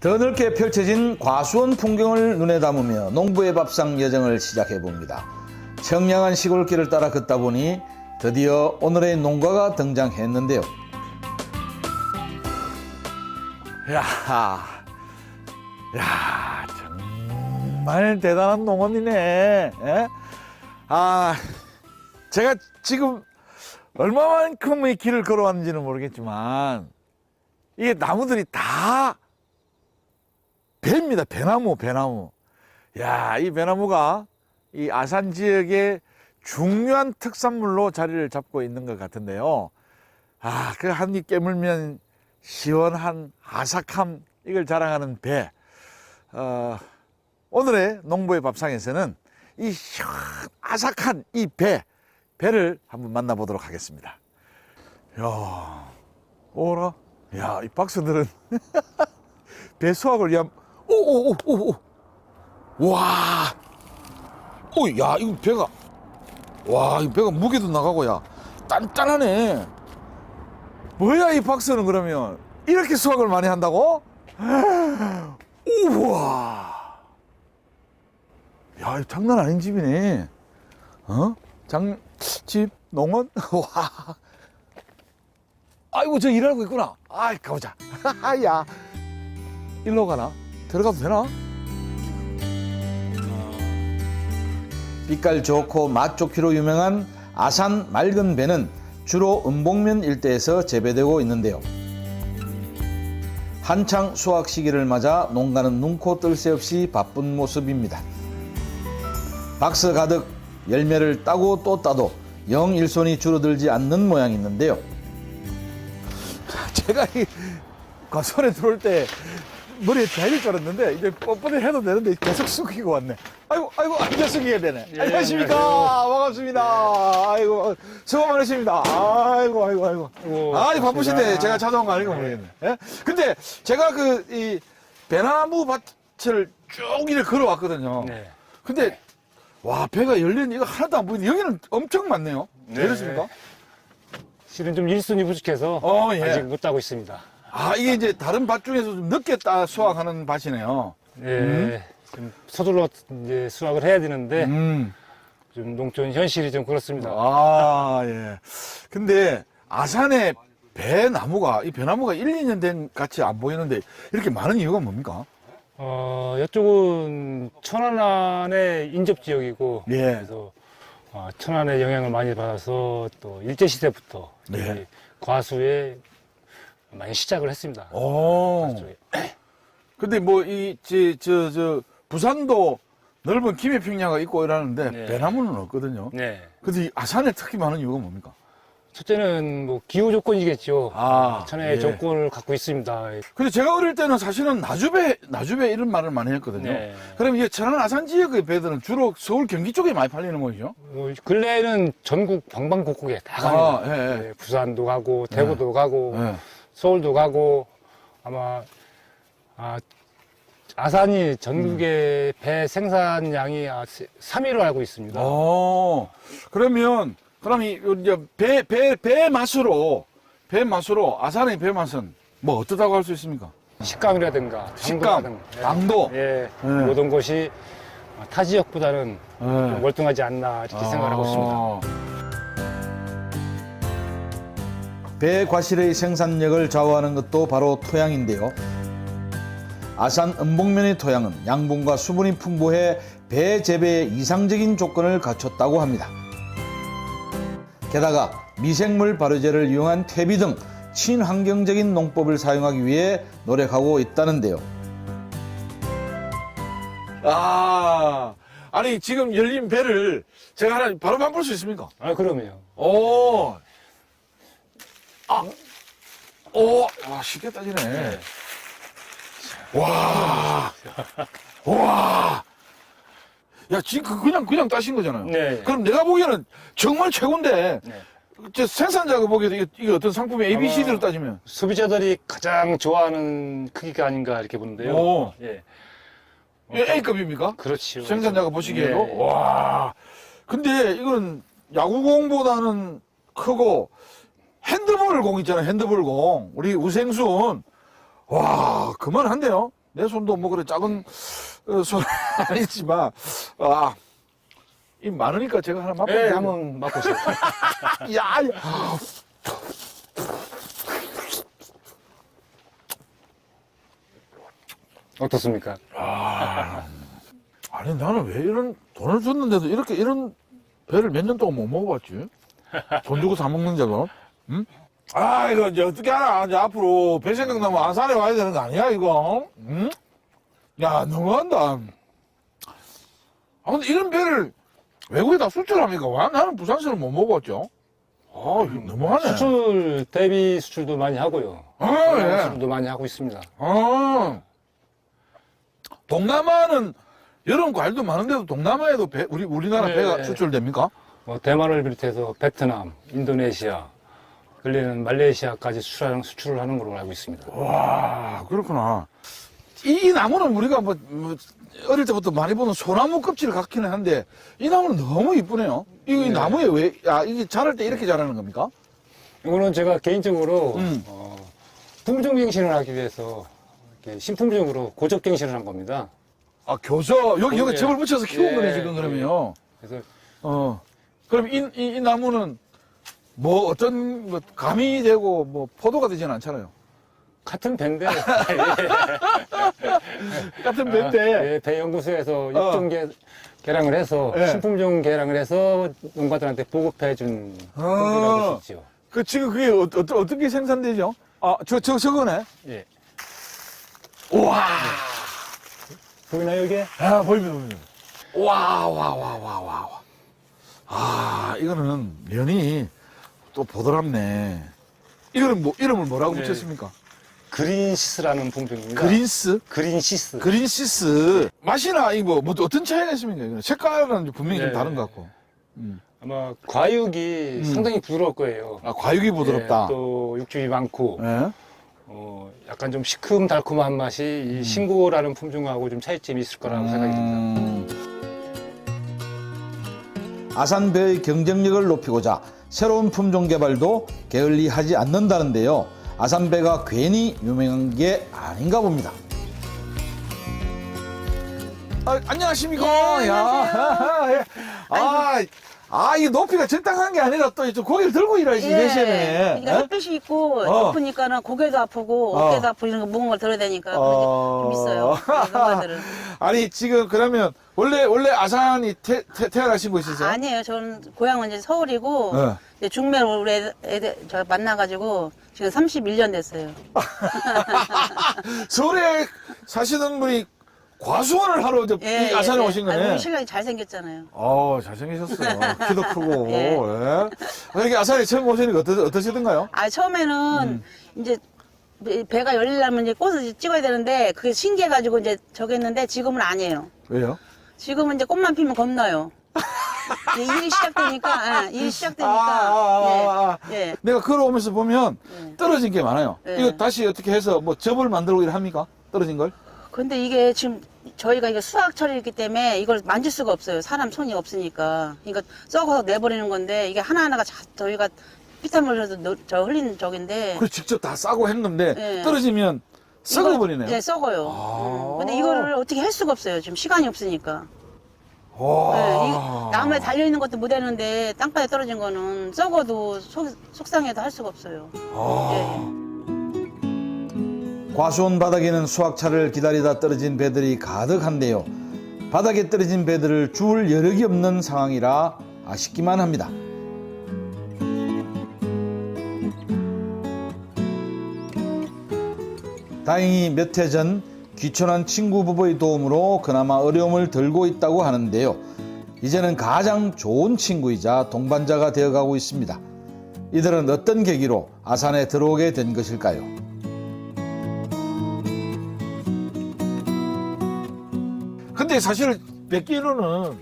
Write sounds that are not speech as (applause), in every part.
더 넓게 펼쳐진 과수원 풍경을 눈에 담으며 농부의 밥상 여정을 시작해 봅니다. 청량한 시골길을 따라 걷다 보니 드디어 오늘의 농가가 등장했는데요. 야, 야, 정말 대단한 농원이네. 예? 아, 제가 지금 얼마만큼 이 길을 걸어왔는지는 모르겠지만, 이게 나무들이 다 배입니다. 배나무, 배나무. 야, 이 배나무가 이 아산 지역의 중요한 특산물로 자리를 잡고 있는 것 같은데요. 아, 그 한 입 깨물면 시원한 아삭함 이걸 자랑하는 배. 어, 오늘의 농부의 밥상에서는 이 아삭한 이 배, 배를 한번 만나보도록 하겠습니다. 야, 오라. 야, 이 박스들은 (laughs) 배 수확을 위한 오오오 오 오. 와. 오, 야, 이거 배가 와, 이 배가 무게도 나가고 야. 단단하네. 뭐야 이 박스는 그러면 이렇게 수확을 많이 한다고? (gasps) 우와 야 이거 장난 아닌 집이네 어? 장, 집, 농원? (laughs) 와 아이고 저 일하고 있구나 아이 가보자 (laughs) 야 일로 가나? 들어가도 되나? 빛깔 좋고 맛 좋기로 유명한 아산 맑은 배는 주로 은봉면 일대에서 재배되고 있는데요. 한창 수확 시기를 맞아 농가는 눈코 뜰 새 없이 바쁜 모습입니다. 박스 가득 열매를 따고 또 따도 영 일손이 줄어들지 않는 모양이 있는데요. 제가 이 과수원에 들어올 때 머리에 잘릴 줄 알았는데 이제 뻔뻔히 해도 되는데 계속 숙이고 왔네. 아이고 아이고 이제 숙이게 되네. 예, 안녕하십니까 반갑습니다. 아이고 수고 많으십니다. 아이고 아이고 아이고. 아이고, 아니 바쁘신데. 제가 찾아온 거 아닌가 모르겠네. 예? 근데 제가 그 이 배나무 밭을 쭉 이렇게 걸어왔거든요. 네. 근데 와 배가 열린 이거 하나도 안 보이는데 여기는 엄청 많네요. 네. 이렇습니까? 실은 좀 일순위 부족해서 어, 예. 아직 못 따고 있습니다. 아 이게 이제 다른 밭 중에서 좀 늦게 따 수확하는 밭이네요. 예, 좀 서둘러 이제 수확을 해야 되는데 음. 좀 농촌 현실이 좀 그렇습니다. 아, 예. 근데 아산에 배나무가, 이 배나무가 1, 2년 된 같이 안 보이는데 이렇게 많은 이유가 뭡니까? 어, 이쪽은 천안의 인접 지역이고 예. 그래서 어, 천안의 영향을 많이 받아서 또 일제 시대부터 네. 과수에 많이 시작을 했습니다. 오. 쪽에. (clears throat) 근데 뭐, 이, 저, 저, 저, 부산도 넓은 김해평야가 있고 이러는데 네. 배나무는 없거든요. 네. 근데 이 아산에 특히 많은 이유가 뭡니까? 첫째는 뭐 기후 조건이겠죠. 아, 천혜의 예. 조건을 갖고 있습니다. 근데 제가 어릴 때는 사실은 나주배, 나주배 이런 말을 많이 했거든요. 네. 그럼 이게 천안 아산 지역의 배들은 주로 서울 경기 쪽에 많이 팔리는 거죠? 뭐 근래에는 전국 방방곡곡에 다 아, 갑니다. 예, 예. 네, 부산도 가고 대구도 가고 예. 서울도 가고 아마 아, 아산이 전국의 배 생산량이 3위로 알고 있습니다. 어, 그러면, 그럼 이, 이제 배, 배, 배 맛으로, 배 맛으로, 아산의 배 맛은 뭐 어떻다고 할 수 있습니까? 식감이라든가 식감, 예. 당도. 예, 예. 모든 것이 타 지역보다는 예. 좀 멀뚱하지 않나 이렇게 생각을 하고 있습니다. 배 과실의 생산력을 좌우하는 것도 바로 토양인데요. 아산 은봉면의 토양은 양분과 수분이 풍부해 배 재배에 이상적인 조건을 갖췄다고 합니다. 게다가 미생물 발효제를 이용한 퇴비 등 친환경적인 농법을 사용하기 위해 노력하고 있다는데요. 아, 아니, 지금 열린 배를 제가 하나 바로 맛볼 수 있습니까? 아, 그럼요. 오, 아, 오, 와, 쉽게 따지네. 와, 와. 야, 지금 그- 그냥, 그냥 따신 거잖아요. 네. 그럼 내가 보기에는 정말 최고인데, 네. 저 생산자가 보기에도 이게, 이게 어떤 상품이 ABCD로 아마- 따지면. 소비자들이 가장 좋아하는 크기가 아닌가 이렇게 보는데요. 오. 예. 이게 A급입니까? 그렇죠. 생산자가 보시기에도? 네. 와. 근데 이건 야구공보다는 크고 핸드볼 공 있잖아요. 핸드볼 공. 우리 우생순. 와, 그만한데요? 내 손도 뭐 그래 작은 어, 손 (laughs) 아니지만 아, 이 많으니까 제가 하나 맛볼게요. 네, 한번 맛보세요. (laughs) 야, 야. 어떻습니까? 아니 나는 왜 이런 돈을 줬는데도 이렇게 이런 배를 몇 년 동안 못 먹어봤지? 돈 주고 사 먹는 데도 응? 아 이거 이제 어떻게 하나 이제 앞으로 배 생각나면 안산에 와야 되는 거 아니야 이거? 응? 야 너무한다. 아 근데 이런 배를 외국에다 수출합니까? 와 나는 부산시는 못 먹어봤죠. 아 이거 너무하네. 수출 대비 수출도 많이 하고요. 아, 예. 수출도 많이 하고 있습니다. 아, 동남아는 여름 과일도 많은데도 동남아에도 배, 우리 우리나라 네. 배가 수출됩니까? 뭐 대만을 비롯해서 베트남, 인도네시아, 근래는 말레이시아까지 수출하는, 수출을 하는 걸로 알고 있습니다. 와 그렇구나. 이, 이 나무는 우리가 뭐, 뭐 어릴 때부터 많이 보는 소나무 껍질을 갖기는 한데 이 나무는 너무 이쁘네요. 이, 이 네. 나무에 왜? 야 이게 자랄 때 이렇게 자라는 겁니까? 이거는 제가 개인적으로 음. 어, 품종 갱신을 하기 위해서 이렇게 신품종으로 고적 갱신을 한 겁니다. 아 교서 여기 여기 예. 접을 붙여서 키운 예, 거네 지금 그러면요. 그래서 어 그럼 이, 이, 이 나무는 뭐 어떤 뭐 감이 되고 뭐 포도가 되지는 않잖아요. 같은 배인데 (laughs) 같은 배인데 예, 배 연구소에서 육종 개, 개량을 해서 예. 신품종 개량을 해서 농가들한테 보급해 준 아. 있죠. 그 지금 그게 어, 어, 어떻게 생산되죠? 아, 저, 저, 저거네. 예. 우와. 보이나요 이게? 아, 보입니다, 보입니다. 와, 와, 와, 와, 와, 와. 아, 이거는 면이 또 보드랍네. 이거는 뭐, 이름을 뭐라고 네. 붙였습니까? 그린시스라는 품종입니다. 그린스? 그린시스. 그린시스. 맛이나, 이 뭐, 뭐, 어떤 차이가 있습니까? 이거는 색깔은 분명히 좀 네. 다른 것 같고. 아마 과육이 음. 상당히 부드러울 거예요. 아, 과육이 부드럽다. 예, 또 육즙이 많고 예? 어, 약간 좀 시큼 달콤한 맛이 이 신고라는 품종하고 좀 차이점이 있을 거라고 생각이 듭니다. 음. 아산배의 경쟁력을 높이고자 새로운 품종 개발도 게을리 하지 않는다는데요. 아산배가 괜히 유명한 게 아닌가 봅니다. 아, 안녕하십니까? 예, 야, (laughs) 예. 아, 아, 이 높이가 적당한 게 아니라 또 이쪽 고개를 들고 일하시 계시네. 그러니까 햇빛이 있고 어. 높으니까는 고개도 아프고 어. 어깨도 아프고 이런 거 무거운 걸 들어야 되니까 어. 그런 게 좀 있어요. 네, 농가들은. (laughs) 아니, 지금 그러면 원래, 원래 아산이 태, 태, 태 어나신 곳이세요? 아니에요. 저는 고향은 이제 서울이고 네. 이제 중매로 우리 애들, 애들 저 만나가지고 지금 31년 됐어요. (laughs) (laughs) 서울에 사시는 분이 과수원을 하러 이제 이 아산에 오신 아니, 거네. 우리 신랑이 잘생겼잖아요. 어, 잘생기셨어요. (laughs) 키도 크고. 예. 예. 이렇게 아산에 처음 오시니까 어떠, 어떠시던가요? 아 처음에는 음. 이제 배- 배가 열리려면 이제 꽃을 찍어야 되는데 그게 신기해가지고 이제 저기 했는데 지금은 아니에요. 왜요? 지금은 이제 꽃만 피면 겁나요. (laughs) 이제 일이 시작되니까, 예, 일이 시작되니까, 아, 아, 아, 아. 예, 예. 내가 걸어오면서 보면 네. 떨어진 게 많아요. 네. 이거 다시 어떻게 해서 뭐 접을 만들고 일 합니까? 떨어진 걸? 근데 이게 지금 저희가 이게 수확철이기 때문에 이걸 만질 수가 없어요. 사람 손이 없으니까. 그러니까 썩어서 내버리는 건데 이게 하나하나가 자, 저희가 피탄물에서 넣- 저 흘린 적인데. 그걸 직접 다 싸고 했는데 네. 떨어지면 썩어 버리네요. 네, 썩어요. 아. 음. 근데 이거를 어떻게 할 수가 없어요. 지금 시간이 없으니까. 와. 네, 이 나무에 달려 있는 것도 못 하는데 땅바닥에 떨어진 거는 썩어도 속, 속상해도 할 수가 없어요. 아. 예. 과수원 바닥에는 수확차를 기다리다 떨어진 배들이 가득한데요. 바닥에 떨어진 배들을 주울 여력이 없는 상황이라 아쉽기만 합니다. 다행히 몇 해 전 귀촌한 친구 부부의 도움으로 그나마 어려움을 덜고 있다고 하는데요. 이제는 가장 좋은 친구이자 동반자가 되어가고 있습니다. 이들은 어떤 계기로 아산에 들어오게 된 것일까요? 근데 사실 뵙기로는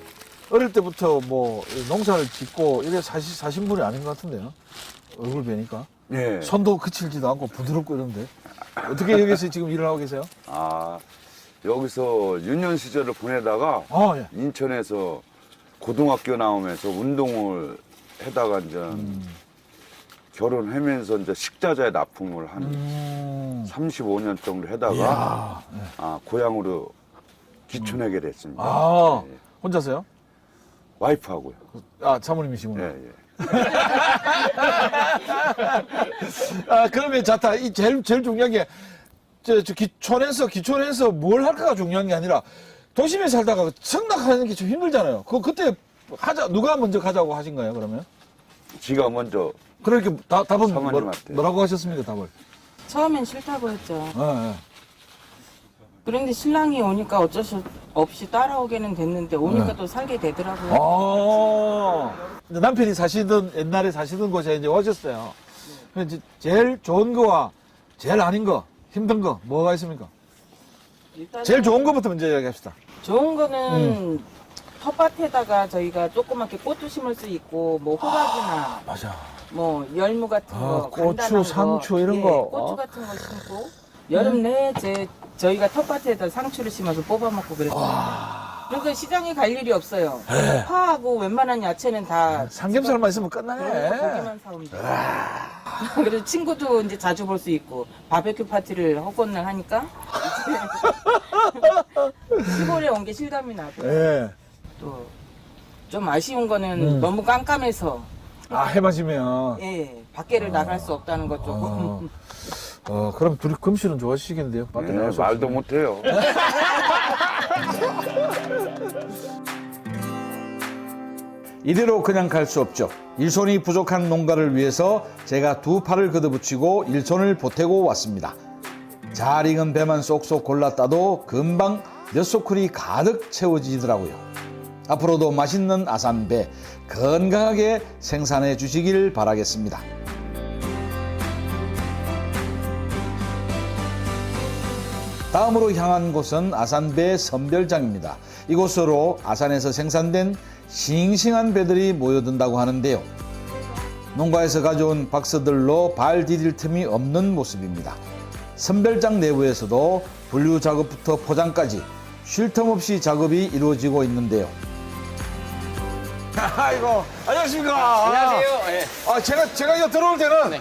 어릴 때부터 뭐 농사를 짓고 이래 사시, 사신 분이 아닌 것 같은데요. 얼굴 뵈니까. 예. 손도 그칠지도 않고 부드럽고 이런데. 어떻게 여기서 지금 일을 하고 계세요? 아, 여기서 유년 시절을 보내다가 아, 예. 인천에서 고등학교 나오면서 운동을 하다가 이제 결혼하면서 이제 식자재 납품을 한 음. 35년 정도 하다가 이야. 아, 고향으로 기촌하게 됐습니다. 아, 예. 혼자서요? 와이프하고요. 아, 사모님이시구나. 예, 예. 아, 그러면 자타, 이 제일, 제일 중요한 게, 저, 저 기촌에서, 기촌에서 뭘 할까가 중요한 게 아니라, 도심에 살다가 성낙하는 게 좀 힘들잖아요. 그, 그때 하자, 누가 먼저 가자고 하신 거예요, 그러면? 지가 먼저 그렇게 다, 답은 뭐, 사모님한테. 뭐라고 하셨습니까, 답을? 처음엔 싫다고 했죠. 예, 예. 그런데 신랑이 오니까 어쩔 수 없이 따라오게는 됐는데 오니까 또 살게 되더라고요. 아, 이제 남편이 사시던, 옛날에 사시던 곳에 이제 오셨어요. 근데 이제 제일 좋은 거와 제일 아닌 거, 힘든 거, 뭐가 있습니까? 일단은 제일 좋은 거부터 먼저 이야기합시다. 좋은 거는 텃밭에다가 저희가 조그맣게 꽃도 심을 수 있고 뭐 호박이나 맞아. 뭐 열무 같은 아, 거, 고추, 간단한 상추 거, 이런 예, 거. 고추 어? 같은 거 심고 여름 내에 제 저희가 텃밭에다 상추를 심어서 뽑아 먹고 그랬어요. 그러니까 시장에 갈 일이 없어요. 네. 파하고 웬만한 야채는 다 삼겹살만 있으면 끝나네. 고기만 사오면 돼. 그래서 친구도 이제 자주 볼 수 있고 바베큐 파티를 허건날 하니까 이제 (laughs) 시골에 온 게 실감이 나고 예. 또 좀 아쉬운 거는 음. 너무 깜깜해서 아, 해맞으면. 예 밖에를 나갈 수 없다는 것 조금 어, (laughs) 어, 그럼 둘이 금실은 좋아하시겠는데요? 밖에 예, 나갈 수 말도 없으면. 못해요. (laughs) 이대로 그냥 갈 수 없죠. 일손이 부족한 농가를 위해서 제가 두 팔을 걷어붙이고 일손을 보태고 왔습니다. 잘 익은 배만 쏙쏙 골라 따도 금방 몇 소쿠리 가득 채워지더라고요. 앞으로도 맛있는 아산배 건강하게 생산해 주시길 바라겠습니다. 다음으로 향한 곳은 아산배 선별장입니다. 이곳으로 아산에서 생산된 싱싱한 배들이 모여든다고 하는데요. 농가에서 가져온 박스들로 발 디딜 틈이 없는 모습입니다. 선별장 내부에서도 분류 작업부터 포장까지 쉴 틈 없이 작업이 이루어지고 있는데요. (laughs) 아이고, 안녕하십니까. 안녕하세요. 예. 아, 제가, 제가 이거 들어올 때는 네.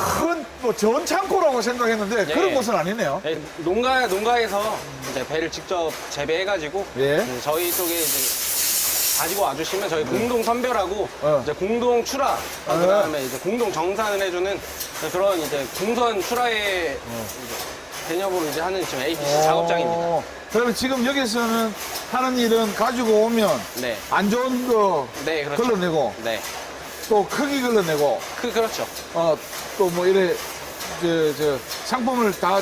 큰, 뭐, 전 창고라고 생각했는데 예. 그런 곳은 아니네요. 예, 농가 농가에서 이제 배를 직접 재배해가지고 예. 이제 저희 쪽에 이제 가지고 와주시면 저희 공동 선별하고 어. 이제 공동 출하 아. 그다음에 이제 공동 정산을 해주는 그런 이제 공선 출하의 이제 개념으로 이제 하는 지금 APC 작업장입니다. 어, 그러면 지금 여기서는 하는 일은 가지고 오면 네, 안 좋은 거 네 그렇죠. 걸러내고 네, 또 크기 걸러내고 그 그렇죠. 어, 또 뭐 이래 저, 저 상품을 다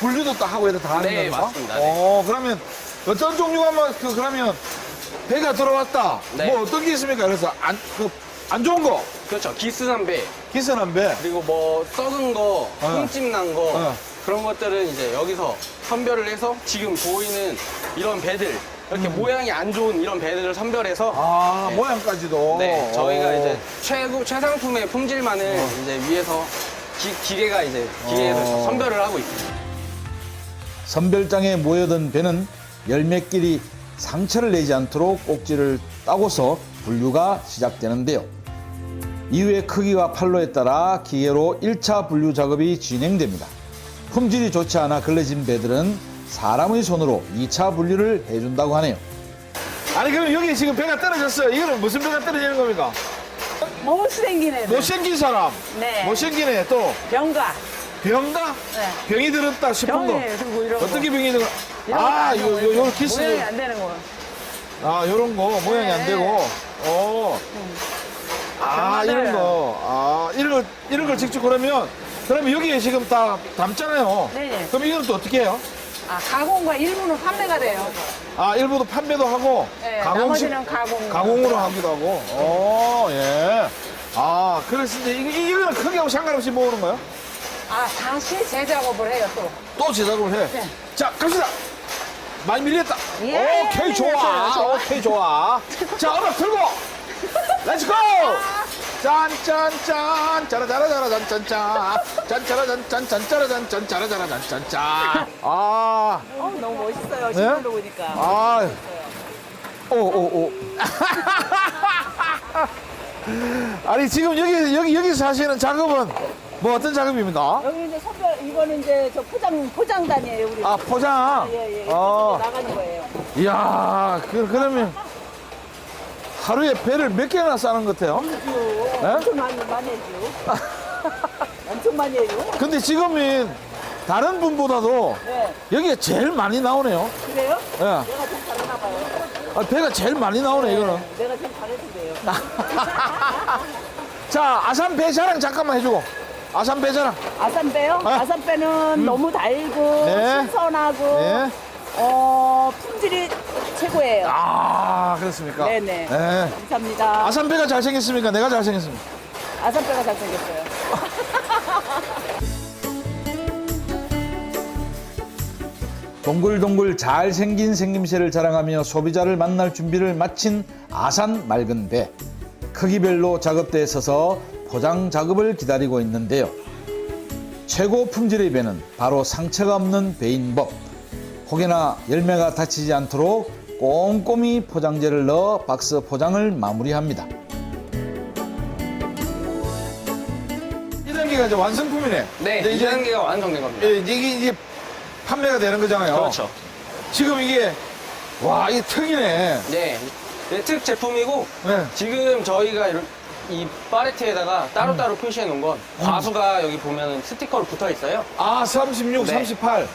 분류도 다 하고 이래 다 하는 네, 건가? 맞습니다. 네. 어, 그러면 어떤 종류가 뭐그 그러면 배가 들어왔다. 네. 뭐 어떤 게 있습니까? 그래서 안 그 안 좋은 거 그렇죠. 기스난 배 기선한 배. 그리고 뭐 썩은 거, 어. 흠집 난 거, 어. 그런 것들은 이제 여기서 선별을 해서 지금 보이는 이런 배들, 이렇게 모양이 안 좋은 이런 배들을 선별해서 음. 아 네. 모양까지도. 네, 저희가 어. 이제 최고, 최상품의 품질만을 이제 위에서 기, 기계가 이제 기계에서 어. 선별을 하고 있습니다. 선별장에 모여든 배는 열매끼리 상처를 내지 않도록 꼭지를 따고서 분류가 시작되는데요. 이후에 크기와 판로에 따라 기계로 1차 분류 작업이 진행됩니다. 품질이 좋지 않아 걸레진 배들은 사람의 손으로 2차 분류를 해준다고 하네요. 아니 그럼 여기 지금 배가 떨어졌어요. 이거는 무슨 배가 떨어지는 겁니까? 못생긴 애들. 못생긴 사람. 네. 못생긴 애 또. 병가. 병다? 네. 병이 들었다 싶은 거. 병에 그리고 이런 거. 어떻게 병이 들어? 이런 거 아, 아니고 요, 요, 요 모양이 키스. 안 되는 거. 아, 요런 거 모양이 안 네. 되고. 어. 아, 병 이런. 거. 아, 이런 걸, 이런 걸 직접 그러면, 그러면 여기에 지금 다 담잖아요. 네네. 그럼 이건 또 어떻게 해요? 아, 가공과 일부는 판매가 돼요. 아, 일부도 판매도 하고, 네, 가공식, 나머지는 가공. 가공으로 하기도 하고. 어, 예. 아, 그래서 이제 이- 이거는 크기하고 상관없이 모으는 거예요? 아, 다시 재작업을 해요, 또. 또 제작을 해. 네. 자, 갑시다. 많이 밀렸다. 예, 오케이, 네, 좋아. 좋아요, 좋아요. 오케이, 좋아. 자, 얼어 들고. (laughs) 렛츠고! 짠, 짠, 짠. 짜라짜라짜라, 짠, 짠, 짠. 짠짜라짠, 짠, 짠짜라짠, 짠, 짜라짜라, 짠, 짠, 짠. 아, 어, 너무 멋있어요. 실물로 보니까. 아. 오, 오, 오. (laughs) 아니 지금 여기 여기 여기서 하시는 작업은 뭐 어떤 작업입니까? 여기 이제 선별 이거는 이제 저 포장 포장단이에요 우리. 아 포장. 예예. 어. 나가는 거예요. 이야 그 그러면 하루에 배를 몇 개나 싸는 것 같아요? 네? 엄청 많이 많이 해줘. (laughs) 엄청 많이 해요. 근데 지금은 다른 분보다도 네. 여기가 제일 많이 나오네요. 그래요? 예. 내가 좀 잘하나 봐요. 아, 배가 제일 많이 나오네 이거는. 내가 좀 잘해준대요. (laughs) 자 아산 배 자랑 잠깐만 해주고. 아산 배 자랑. 아산배요? 아. 아산배는 너무 달고 네. 신선하고 네. 어 품질이 최고예요. 아 그렇습니까? 네네. 네. 감사합니다. 아산 배가 잘생겼습니까? 내가 잘생겼습니까? 아산배가 잘생겼어요. (laughs) 동글동글 잘생긴 생김새를 자랑하며 소비자를 만날 준비를 마친 아산 맑은 배. 크기별로 작업대에 서서 포장 작업을 기다리고 있는데요. 최고 품질의 배는 바로 상처가 없는 배인 법. 혹여나 열매가 다치지 않도록 꼼꼼히 포장재를 넣어 박스 포장을 마무리합니다. 이 단계가 이제 완성품이네. 네, 이제 이 이제 단계가 완성된 겁니다. 예, 이게 이제 판매가 되는 거잖아요. 그렇죠. 지금 이게 와 이게 특이네. 네, 네, 특 제품이고 네. 지금 저희가 이런- 이 파레트에다가 따로따로 표시해 놓은 건 과수가 여기 보면 스티커로 붙어 있어요. 아 36, 네. 38.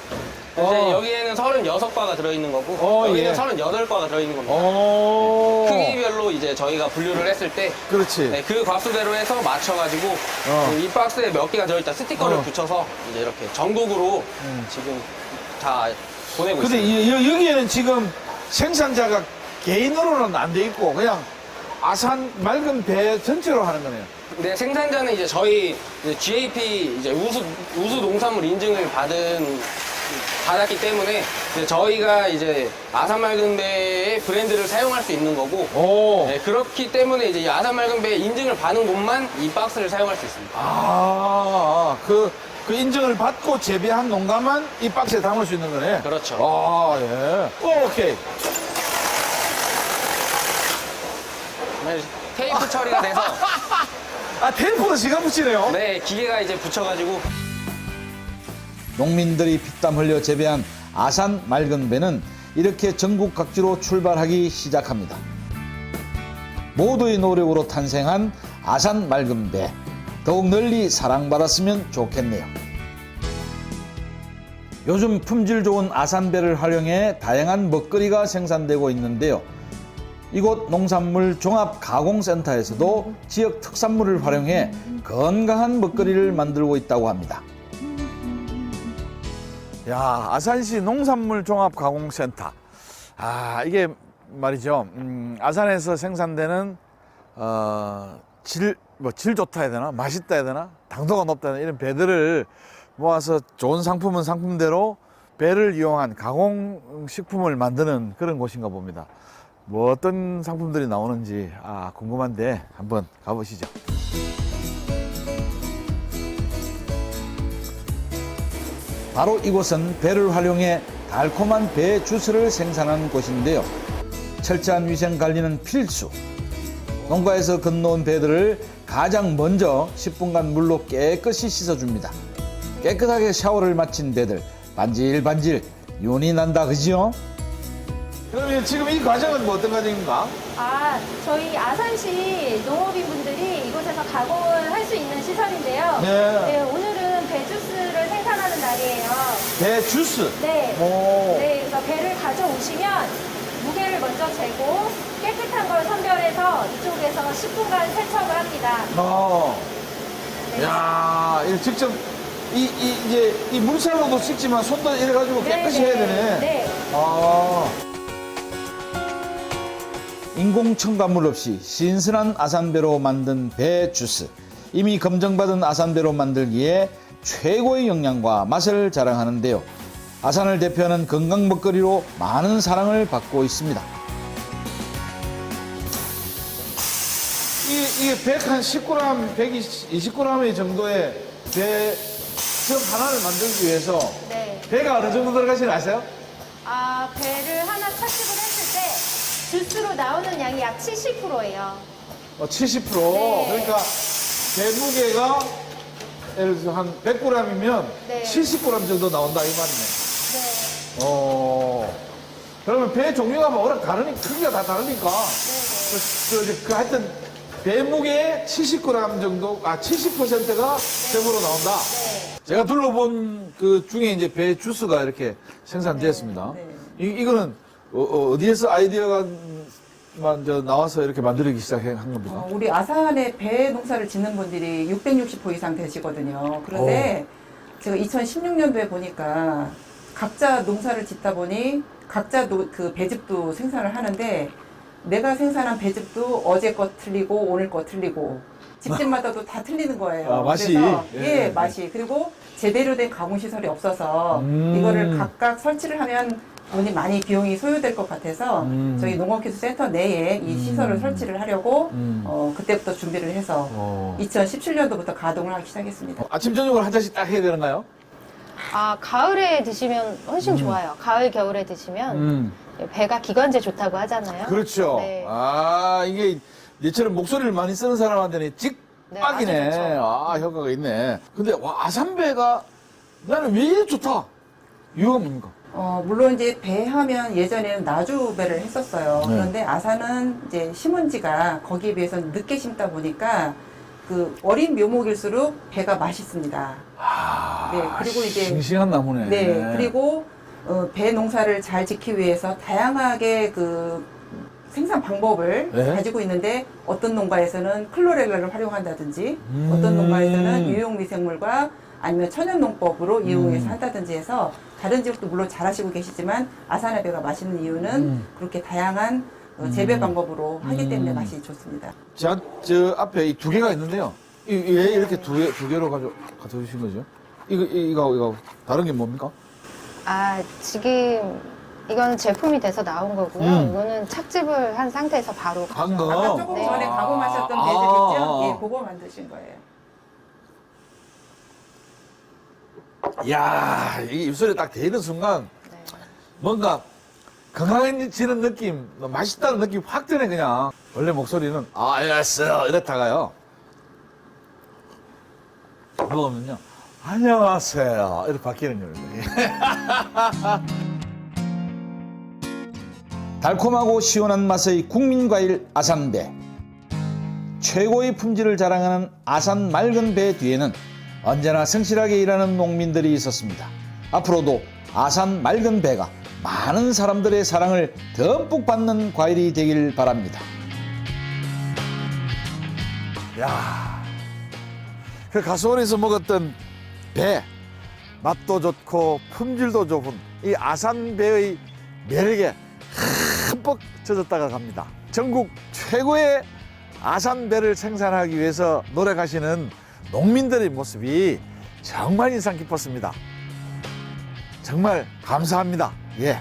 근데 어. 여기에는 36과가 들어있는 거고 어, 여기는 예. 38과가 들어있는 겁니다. 오. 크기별로 이제 저희가 분류를 했을 때 그렇지. 네, 그 값수대로 해서 맞춰가지고 어. 그이 박스에 몇 개가 들어있다 스티커를 어. 음. 붙여서 이제 이렇게 전국으로 지금 다 보내고 근데 있습니다. 이- 여- 여기에는 지금 생산자가 개인으로는 안 돼 있고 그냥 아산 맑은 배 전체로 하는 거네요. 네, 생산자는 이제 저희 이제 GAP 이제 우수 우수 농산물 인증을 받은 받았기 때문에 이제 저희가 이제 아산 맑은 배의 브랜드를 사용할 수 있는 거고 오. 네, 그렇기 때문에 이제 이 아산 맑은 배 인증을 받은 곳만 이 박스를 사용할 수 있습니다. 아, 그, 그 인증을 받고 재배한 농가만 이 박스에 담을 수 있는 거네. 그렇죠. 아, 예. 오, 오케이. 네, 테이프 처리가 돼서 (laughs) 아, 테이프로 시간 붙이네요. 네 기계가 이제 붙여가지고 농민들이 피땀 흘려 재배한 아산 맑은 배는 이렇게 전국 각지로 출발하기 시작합니다. 모두의 노력으로 탄생한 아산 맑은 배. 더욱 널리 사랑받았으면 좋겠네요. 요즘 품질 좋은 아산배를 활용해 다양한 먹거리가 생산되고 있는데요. 이곳 농산물 종합 가공센터에서도 지역 특산물을 활용해 건강한 먹거리를 만들고 있다고 합니다. 야, 아산시 농산물 종합 가공센터. 아, 이게 말이죠. 음, 아산에서 생산되는 어, 질, 뭐, 질 좋다 해야 되나? 맛있다 해야 되나? 당도가 높다 되나? 이런 배들을 모아서 좋은 상품은 상품대로 배를 이용한 가공식품을 만드는 그런 곳인가 봅니다. 뭐 어떤 상품들이 나오는지 아, 궁금한데 한번 가보시죠. 바로 이곳은 배를 활용해 달콤한 배 주스를 생산하는 곳인데요. 철저한 위생 관리는 필수. 농가에서 건너온 배들을 가장 먼저 10분간 물로 깨끗이 씻어줍니다. 깨끗하게 샤워를 마친 배들 반질반질 윤이 난다 그지요? 그러면 지금 이 과정은 뭐 어떤 과정인가? 아, 저희 아산시 농업인분들이 이곳에서 가공을 할 수 있는 시설인데요. 네. 오늘은 배주스를 날이에요. 배 주스. 네. 오. 네, 그래서 배를 가져오시면 무게를 먼저 재고 깨끗한 걸 선별해서 이쪽에서 10분간 세척을 합니다. 어. 네. 야, 이거 직접 이, 이 이제 이 물살로도 씻지만 손도 이래 가지고 깨끗이 해야 되네. 네. 아. 인공 첨가물 없이 신선한 아산배로 만든 배 주스. 이미 검증받은 아산배로 만들기에 최고의 영양과 맛을 자랑하는데요. 아산을 대표하는 건강 먹거리로 많은 사랑을 받고 있습니다. 이게, 이게 100한 10g, 120g 정도의 배점 하나를 만들기 위해서 네. 배가 어느 정도 들어가시는 아세요? 아, 배를 하나 착식을 했을 때 주스로 나오는 양이 약 70%예요. 어, 70% 그러니까 배 무게가 예를 들어서 한 100g이면 네. 70g 정도 나온다 이 말이네. 네. 어. 그러면 배 종류가 뭐 워낙 다르니 크기가 다 다르니까 그, 그, 그 하여튼 배 무게의 70g 정도 아 70%가 샘으로 나온다. 제가 둘러본 그 중에 이제 배 주스가 이렇게 생산되었습니다. 네, 이, 이거는 어, 디에서 아이디어가 먼저 나와서 이렇게 만들기 시작한 겁니까? 어, 우리 아산에 배 농사를 짓는 분들이 660호 이상 되시거든요. 그런데 제가 2016년도에 보니까 각자 농사를 짓다 보니 각자 노- 그 배즙도 생산을 하는데 내가 생산한 배즙도 어제 거 틀리고 오늘 거 틀리고 집집마다도 다 틀리는 거예요. 아, 맛이? 그래서 예. 예, 맛이. 그리고 제대로 된 가공 시설이 없어서 음. 이거를 각각 설치를 하면 돈이 많이 비용이 소요될 것 같아서 음. 저희 농업기술센터 내에 이 시설을 설치를 하려고 음. 어, 그때부터 준비를 해서 어. 2017년도부터 가동을 하기 시작했습니다. 어, 아침 저녁을 한 잔씩 딱 해야 되는가요? 아, 가을에 드시면 훨씬 좋아요. 가을, 겨울에 드시면 음. 배가 기관지에 좋다고 하잖아요. 그렇죠. 네. 아, 이게 얘처럼 목소리를 많이 쓰는 사람한테는 직박이네. 네, 아주 좋죠. 아, 효과가 있네. 근데 와, 아산배가 나는 왜 좋다? 이유가 뭡니까? 어, 물론 이제 배 하면 예전에는 나주 배를 했었어요. 네. 그런데 아산은 이제 심은 지가 거기에 비해서 늦게 심다 보니까 그 어린 묘목일수록 배가 맛있습니다. 네, 그리고 이제 싱싱한 나무네. 네, 그리고 어, 배 농사를 잘 짓기 위해서 다양하게 그 생산 방법을 네. 가지고 있는데 어떤 농가에서는 클로렐라를 활용한다든지 음. 어떤 농가에서는 유용 미생물과 아니면 천연 농법으로 이용해서 음. 한다든지 해서 다른 지역도 물론 잘하시고 계시지만 아산의 배가 맛있는 이유는 음. 그렇게 다양한 어, 재배 방법으로 하기 때문에 음. 맛이 좋습니다. 저, 저 앞에 이 두 개가 있는데요. 이, 이- 왜 이렇게 두, 개, 두 개로 가져, 가져 주신 거죠? 이거, 이- 이거, 이거, 다른 게 뭡니까? 아, 지금 이건 제품이 돼서 나온 거고요. 음. 이거는 착즙을 한 상태에서 바로 방금. 아까 조금 네. 전에 가공하셨던 아, 배즙 아, 있죠? 아. 예, 그거 만드신 거예요. 이야, 이 입술에 딱 대는 순간 네. 뭔가 건강해지는 느낌, 맛있다는 느낌 확 드네, 그냥. 원래 목소리는, 아, 알았어요. 이랬다가요. 먹으면요. 안녕하세요. 이렇게 바뀌는 거예요. (laughs) 달콤하고 시원한 맛의 국민과일 아산배. 최고의 품질을 자랑하는 아산 맑은 배 뒤에는 언제나 성실하게 일하는 농민들이 있었습니다. 앞으로도 아산 맑은 배가 많은 사람들의 사랑을 듬뿍 받는 과일이 되길 바랍니다. 야, 그 가수원에서 먹었던 배 맛도 좋고 품질도 좋은 이 아산 배의 매력에 흠뻑 젖었다가 갑니다. 전국 최고의 아산 배를 생산하기 위해서 노력하시는 농민들의 모습이 정말 인상 깊었습니다. 정말 감사합니다. 예.